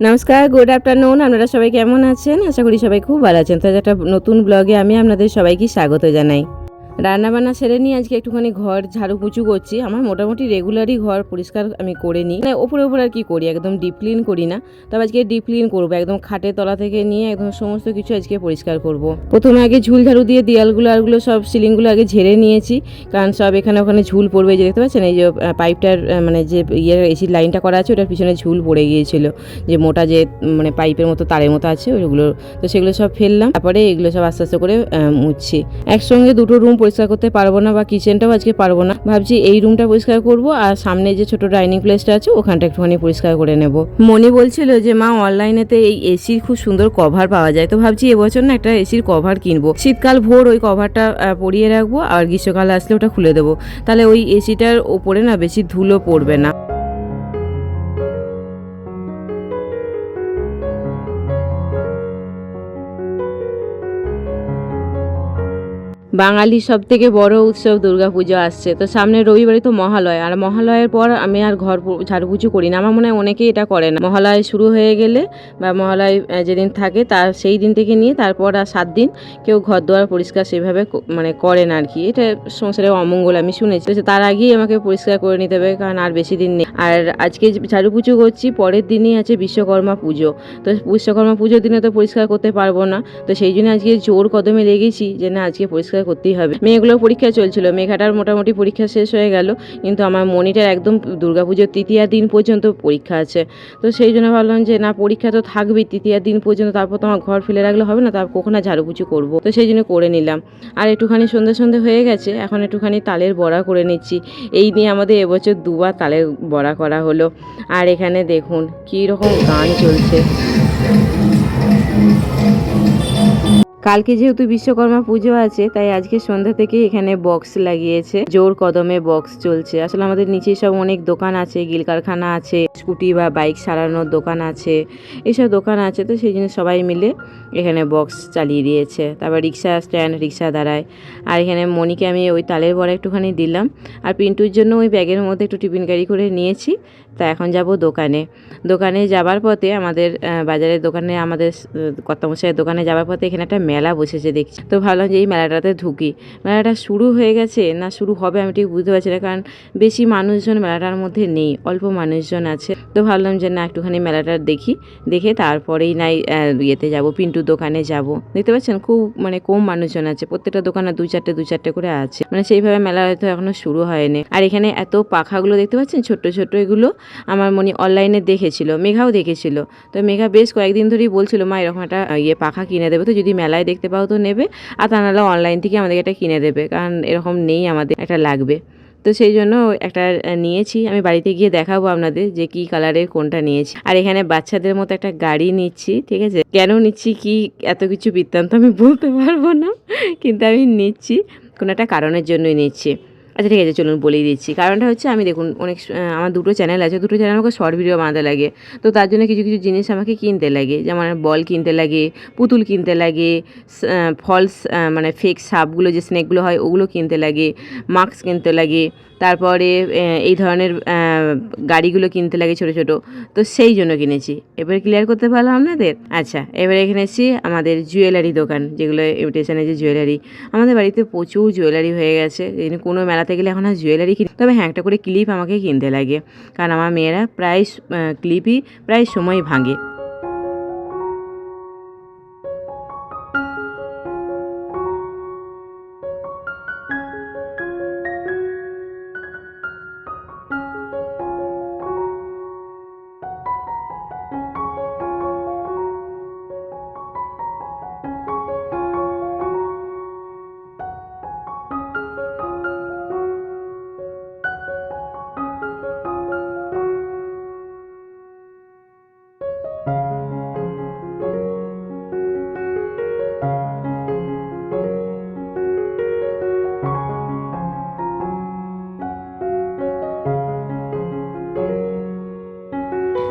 নমস্কার good afternoon আপনারা সবাই কেমন আছেন? আশা করি সবাই খুব ভালো আছেন। তো একটা নতুন ব্লগে আমি আপনাদের সবাইকে স্বাগত জানাই। রান্নাবান্না সেরে নিয়ে আজকে একটুখানি ঘর ঝাড়ু পুচু করছি। আমার মোটামুটি রেগুলারই ঘর পরিষ্কার আমি করে নিই। মানে ওপরে ওপরে আর কি করি, একদম ডিপ ক্লিন করি না। তবে আজকে ডিপ ক্লিন করব, একদম খাটের তলা থেকে নিয়ে একদম সমস্ত কিছু আজকে পরিষ্কার করব। প্রথমে আগে ঝুল ঝাড়ু দিয়ে দেয়ালগুলো আরগুলো সব সিলিংগুলো আগে ঝেড়ে নিয়েছি, কারণ সব এখানে ওখানে ঝুল পড়বে যে দেখতে পাচ্ছেন, এই যে পাইপটার মানে যে ইয়ে এসির লাইনটা করা আছে, ওটার পিছনে ঝুল পড়ে গিয়েছিল। যে মোটা যে মানে পাইপের মতো, তারের মতো আছে ওইগুলো তো সেগুলো সব ফেললাম। তারপরে এগুলো সব আস্তে আস্তে করে মুছছি। একসঙ্গে দুটো রুম পরিষ্কার করতে পারব না বা কিচেনটাও আজকে পারব না। ভাবছি এই রুমটা পরিষ্কার করব আর সামনে যে ছোট ডাইনিং প্লেসটা আছে, ওখানটা একটুখানি পরিষ্কার করে নেব। মনি বলছিল যে, মা অনলাইনেতে এই এসির খুব সুন্দর কভার পাওয়া যায়। তো ভাবছি এবছর না একটা এসির কভার কিনবো। শীতকাল ভোর ওই কভারটা পরিয়ে রাখব আর গ্রীষ্মকাল আসলে ওটা খুলে দেবো। তাহলে ওই এসিটার ওপরে না বেশি ধুলো পড়বে না। বাঙালির সব থেকে বড় উৎসব দুর্গাপুজো আসছে। তো সামনে রবিবারই তো মহালয়, আর মহালয়ের পর আমি আর ঘর পু- ঝাড়ুপুচু করি না। আমার মনে হয় অনেকেই এটা করে না। মহালয় শুরু হয়ে গেলে বা মহালয় যেদিন থাকে তার সেই দিন থেকে নিয়ে তারপর আর সাত দিন কেউ ঘর দুয়ার পরিষ্কার সেভাবে মানে করে না আর কি। এটা সংসারে অমঙ্গল আমি শুনেছি। তার আগেই আমাকে পরিষ্কার করে নিতে হবে, কারণ আর বেশি দিন নেই। আর আজকে ঝাড়ু পুজো করছি, পরের দিনই আছে বিশ্বকর্মা পুজো। তো বিশ্বকর্মা পুজোর দিনে তো পরিষ্কার করতে পারব না। তো সেই জন্য আজকে জোর কদমে লেগেছি যে না, আজকে পরিষ্কার করতেই হবে। মেয়েগুলোর পরীক্ষা চলছিল। মেঘাটার মোটামুটি পরীক্ষা শেষ হয়ে গেল, কিন্তু আমার মনিটার একদম দুর্গাপুজোর তৃতীয় দিন পর্যন্ত পরীক্ষা আছে। তো সেই জন্য ভাবলাম যে, না, পরীক্ষা তো থাকবেই তৃতীয় দিন পর্যন্ত, তারপর তো আমার ঘর ফেলে রাখলে হবে না, তারপর কখন ঝাড়ুপুচু করব। তো সেই জন্য করে নিলাম। আর একটুখানি সন্ধে সন্ধে হয়ে গেছে, এখন একটুখানি তালের বড়া করে নিচ্ছি। এই নিয়ে আমাদের এবছর দুবার তালের বড়া করা হলো। আর এখানে দেখুন কী রকম গান চলছে। কালকে যেহেতু বিশ্বকর্মা পুজো আছে, তাই আজকে সন্ধ্যা থেকে এখানে বক্স লাগিয়েছে। জোর কদমে বক্স চলছে। আসলে আমাদের নিচে সব অনেক দোকান আছে, গিল কারখানা আছে, স্কুটি বা বাইক সারানোর দোকান আছে এইসব দোকান আছে, তো সেই জন্য সবাই মিলে এখানে বক্স চালিয়ে দিয়েছে। তারপর রিক্সা স্ট্যান্ড রিক্সা দাঁড়ায়। আর এখানে মনিকে আমি ওই তালের বড়া একটুখানি দিলাম। আর পিন্টুর জন্য ওই ব্যাগের মধ্যে একটু টিফিন গাড়ি করে নিয়েছি। তা এখন যাব দোকানে। দোকানে যাবার পথে আমাদের বাজারের দোকানে, আমাদের কর্তামশাইয়ের দোকানে যাবার পথে এখানে একটা মেলা বসেছে দেখছি। তো ভাবলাম যে এই মেলাটাতে ঢুকি। মেলাটা শুরু হয়ে গেছে? না শুরু হবে আমি ঠিক বুঝতে পারছি না কারণ বেশি মানুষজন মেলাটার মধ্যে নেই অল্প মানুষজন আছে। তো ভাবলাম যে না একটুখানি মেলাটা দেখি দেখে তারপরেই আহ, ইয়েতে যাব পিন্টুর দোকানে যাব। দেখতে পাচ্ছেন খুব মানে কম মানুষজন আছে প্রত্যেকটা দোকানে দু চারটে দু চারটে করে আছে। মানে সেইভাবে মেলা হয়তো এখনও শুরু হয়নি। আর এখানে এত পাখাগুলো দেখতে পাচ্ছেন ছোট্ট ছোট্ট এগুলো আমার মনে অনলাইনে দেখেছিল মেঘাও দেখেছিল। তো মেঘা বেশ কয়েকদিন ধরেই বলছিল মা এরকম একটা ইয়ে পাখা কিনে দেবে। তো যদি মেলায় দেখতে পাও তো নেবে। আর তা নাহলে অনলাইন থেকে আমাদেরকে এটা কিনে দেবে, কারণ এরকম নেই আমাদের, একটা লাগবে। তো সেই জন্য একটা নিয়েছি। আমি বাড়িতে গিয়ে দেখাবো আপনাদের যে কি কালারের কোনটা নিয়েছি। আর এখানে বাচ্চাদের মতো একটা গাড়ি নিচ্ছি, ঠিক আছে? কেন নিচ্ছি কি এত কিছু বৃত্তান্ত আমি বলতে পারব না, কিন্তু আমি নিচ্ছি। কোনো একটা কারণের জন্যই নিচ্ছি। আচ্ছা ঠিক আছে, চলুন বলেই দিচ্ছি। কারণটা হচ্ছে আমি দেখুন, অনেক আমার দুটো চ্যানেল আছে, দুটো চ্যানেল আমাকে শর্ট ভিডিও বানাতে লাগে। তো তার জন্য কিছু কিছু জিনিস আমাকে কিনতে লাগে, যেমন বল কিনতে লাগে, পুতুল কিনতে লাগে ফলস মানে ফেক সাপগুলো, যে স্নেকগুলো হয়, ওগুলো কিনতে লাগে মাস্ক কিনতে লাগে। তারপরে এই ধরনের গাড়িগুলো কিনতে লাগে ছোট ছোট। তো সেই জন্য কিনেছি। এবার ক্লিয়ার করতে পারলাম আপনাদের? আচ্ছা এবার এখানে এসেছি আমাদের জুয়েলারি দোকান, যেগুলো ইমিটেশনের যে জুয়েলারি আমাদের বাড়িতে প্রচুর জুয়েলারি হয়ে গেছে। কোনো মেলাতে গেলে এখন আর জুয়েলারি কিনি, তবে হ্যাঁ একটা করে ক্লিপ আমাকে কিনতে লাগে। কারণ আমার মেয়েরা প্রায় ক্লিপই প্রায় সময় ভাঙে।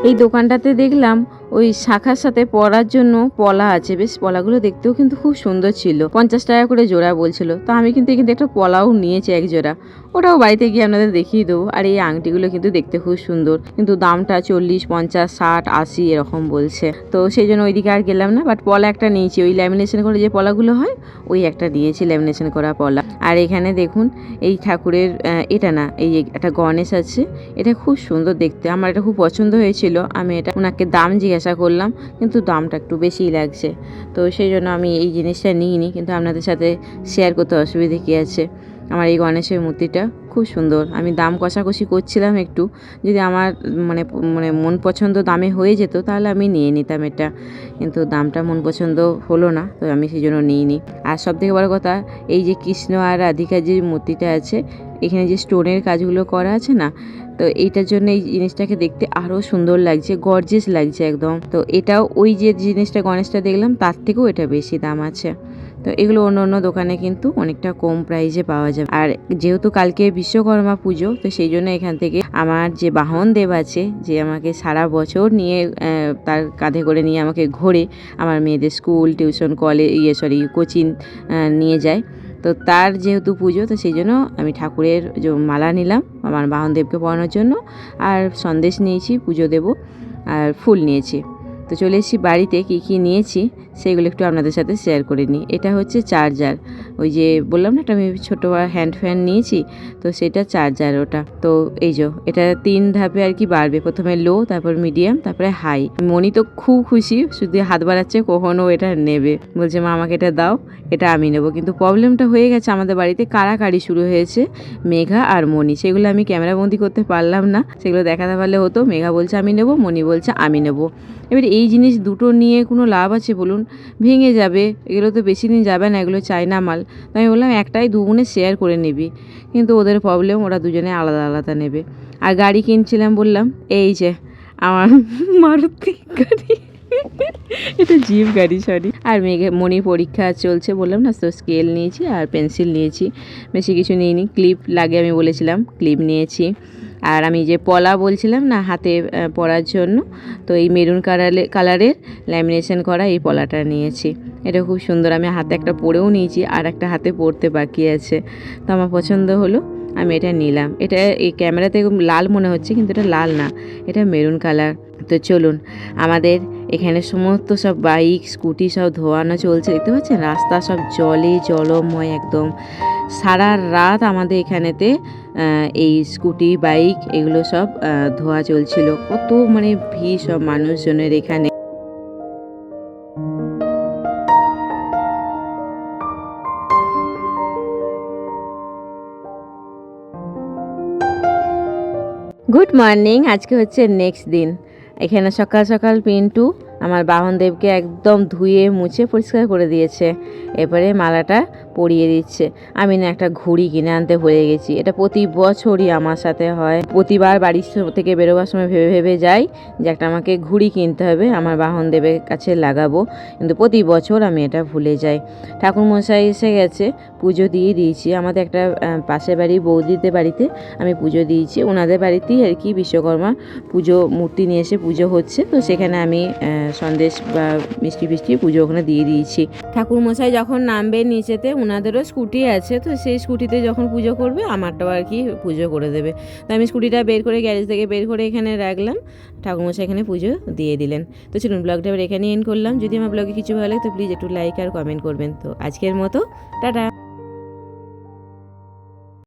এই দোকানটাতে দেখলাম ওই শাখার সাথে পরার জন্য পলা আছে। বেশ, পলাগুলো দেখতেও কিন্তু খুব সুন্দর ছিল। পঞ্চাশ টাকা করে জোড়া বলছিল। তো আমি কিন্তু থেকে একটা পলাও নিয়েছি এক জোড়া। ওটাও বাড়িতে গিয়ে আপনাদের দেখিয়ে দেবো। আর এই আংটিগুলো কিন্তু দেখতে খুব সুন্দর। কিন্তু দামটা চল্লিশ, পঞ্চাশ, ষাট, আশি এরকম বলছে। তো সেই জন্য ওইদিকে আর গেলাম না। বাট পলা একটা নিয়েছি। ওই ল্যামিনেশন করে যে পলাগুলো হয়, ওই একটা নিয়েছি ল্যামিনেশন করা পলা। আর এখানে দেখুন, এই ঠাকুরের এটা না, এই একটা গণেশ আছে। এটা খুব সুন্দর দেখতে। আমার এটা খুব পছন্দ হয়েছিল। আমি এটা ওনাকে দাম জিজ্ঞাসা করলাম, কিন্তু দামটা একটু বেশিই লাগছে। তো সেই জন্য আমি এই জিনিসটা নিইনি, কিন্তু আপনাদের সাথে শেয়ার করতে অসুবিধে কী আছে? আমার এই গণেশের মূর্তিটা খুব সুন্দর। আমি দাম কষাকষি করছিলাম একটু। যদি আমার মানে মানে মন পছন্দ দামে হয়ে যেত, তাহলে আমি নিয়ে নিতাম এটা। কিন্তু দামটা মন পছন্দ হলো না, তো আমি সেই জন্য নিইনি। আর সব থেকে বড় কথা, এই যে কৃষ্ণ আর রাধিকার যে মূর্তিটা আছে, এখানে যে স্টোনের কাজগুলো করা আছে না তো এইটার জন্য এই জিনিসটাকে দেখতে আরও সুন্দর লাগছে গর্জেস লাগছে একদম। তো এটাও ওই যে জিনিসটা গণেশটা দেখলাম, তার থেকেও এটা বেশি দাম আছে। তো এগুলো অন্য অন্য দোকানে কিন্তু অনেকটা কম প্রাইসে পাওয়া যাবে। আর যেহেতু কালকে বিশ্বকর্মা পুজো, তো সেই জন্য এখান থেকে আমার যে বাহন দেব আছে, যে আমাকে সারা বছর নিয়ে তার কাঁধে করে নিয়ে আমাকে ঘোরে, আমার মেয়েদের স্কুল, টিউশন কলেজ ইয়ে সরি কোচিং নিয়ে যায়। তো তার যেহেতু পুজো, তো সেই জন্য আমি ঠাকুরের যে মালা নিলাম, আমার বাহনদেবকে পড়ানোর জন্য, আর সন্দেশ নিয়েছি, পুজো দেব, আর ফুল নিয়েছি। তো চলে এসেছি বাড়িতে, কী কী নিয়েছি, সেগুলো একটু আপনাদের সাথে শেয়ার করে নিই। এটা হচ্ছে চার্জার ওই যে বললাম না, একটা আমি ছোটো হ্যান্ড ফ্যান নিয়েছি, তো সেটা চার্জার ওটা। তো এই যে, এটা তিন ধাপে আর কি বাড়বে। প্রথমে লো তারপর মিডিয়াম তারপরে হাই মনি তো খুব খুশি, শুধু হাত বাড়াচ্ছে, কখনো এটা নেবে। বলছে, মা, আমাকে এটা দাও, এটা আমি নেব। কিন্তু প্রবলেমটা হয়ে গেছে, আমাদের বাড়িতে কাড়াকাড়ি শুরু হয়েছে, মেঘা আর মনি। সেগুলো আমি ক্যামেরাবন্দি করতে পারলাম না, সেগুলো দেখাতে পারলে হতো। মেঘা বলছে, আমি নেব, মনি বলছে, আমি নেব। এবার এই জিনিস দুটো নিয়ে কোনো লাভ আছে বলুন? ভেঙে যাবে, এগুলো তো বেশি দিন যাবে না, এগুলো চায়না মাল। তো আমি বললাম, একটাই দুগুণে শেয়ার করে নিবি। কিন্তু ওদের প্রবলেম ওরা দুজনে আলাদা আলাদা নেবে। আর গাড়ি কিনছিলাম, বললাম, এই যে, আমার মারুতি গাড়ি। এটা জিপ গাড়ি সরি আর মেঘে মনি পরীক্ষা চলছে, বললাম, না, তো স্কেল নিয়েছি আর পেন্সিল নিয়েছি। বেশি কিছু নিইনি ক্লিপ লাগে আমি বলেছিলাম ক্লিপ নিয়েছি। আর আমি যে পলা বলছিলাম না, হাতে পরার জন্য, তো এই মেরুন কালারে কালারের ল্যামিনেশন করা এই পলাটা নিয়েছি। এটা খুব সুন্দর, আমি হাতে একটা পরেও নিয়েছি, আর একটা হাতে পরতে বাকি আছে। তো আমার পছন্দ হলো, আমি এটা নিলাম। এটা এই ক্যামেরাতে লাল মনে হচ্ছে, কিন্তু এটা লাল না, এটা মেরুন কালার। তো চলুন, আমাদের এখানে সমস্ত সব বাইক, স্কুটি সব ধোয়ানো চলছে, দেখতে পাচ্ছেন? রাস্তা সব জলে জলময় একদম। সারা রাত আমাদের এখানেতে এই স্কুটি, বাইক এগুলো সব ধোয়া চলছিল। কত মানে ভিড় সব মানুষজনের এখানে। গুড মর্নিং আজকে হচ্ছে নেক্সট দিন। এখানে সকাল সকাল পিন্টু আমার বাহনদেবকে একদম ধুয়ে মুছে পরিষ্কার করে দিয়েছে। এবারে মালাটা পরিয়ে দিচ্ছে। আমি না একটা ঘুড়ি কিনে আনতে ভুলে গেছি। এটা প্রতি বছরই আমার সাথে হয়। প্রতিবার বাড়ির থেকে বেরোবার সময় ভেবে ভেবে যাই যে একটা আমাকে ঘুড়ি কিনতে হবে, আমার বাহনদেবের কাছে লাগাবো। কিন্তু প্রতি বছর আমি এটা ভুলে যাই। ঠাকুর মশাই এসে গেছে, পুজো দিয়ে দিয়েছি। আমাদের একটা পাশের বাড়ি বৌদিদের বাড়িতে আমি পুজো দিয়েছি। ওনাদের বাড়িতেই আর কি বিশ্বকর্মা পুজো, মূর্তি নিয়ে এসে পুজো হচ্ছে। তো সেখানে আমি সন্দেশ বা মিষ্টি ফিষ্টি পুজো ওখানে দিয়ে দিয়েছি। ঠাকুর মশাই যখন নামবে নিচেতে ওনাদেরও স্কুটি আছে, তো সেই স্কুটিতে যখন পুজো করবে, আমারটাও আর কি পুজো করে দেবে। তো আমি স্কুটিটা বের করে, গ্যারেজ থেকে বের করে এখানে রাখলাম। ঠাকুরমশাই এখানে পুজো দিয়ে দিলেন। তো চলুন, ব্লগটা এবার এখানে এন্ড করলাম। যদি আমার ব্লগে কিছু ভালো লাগে, তো প্লিজ একটু লাইক আর কমেন্ট করবেন। তো আজকের মতো, টাটা!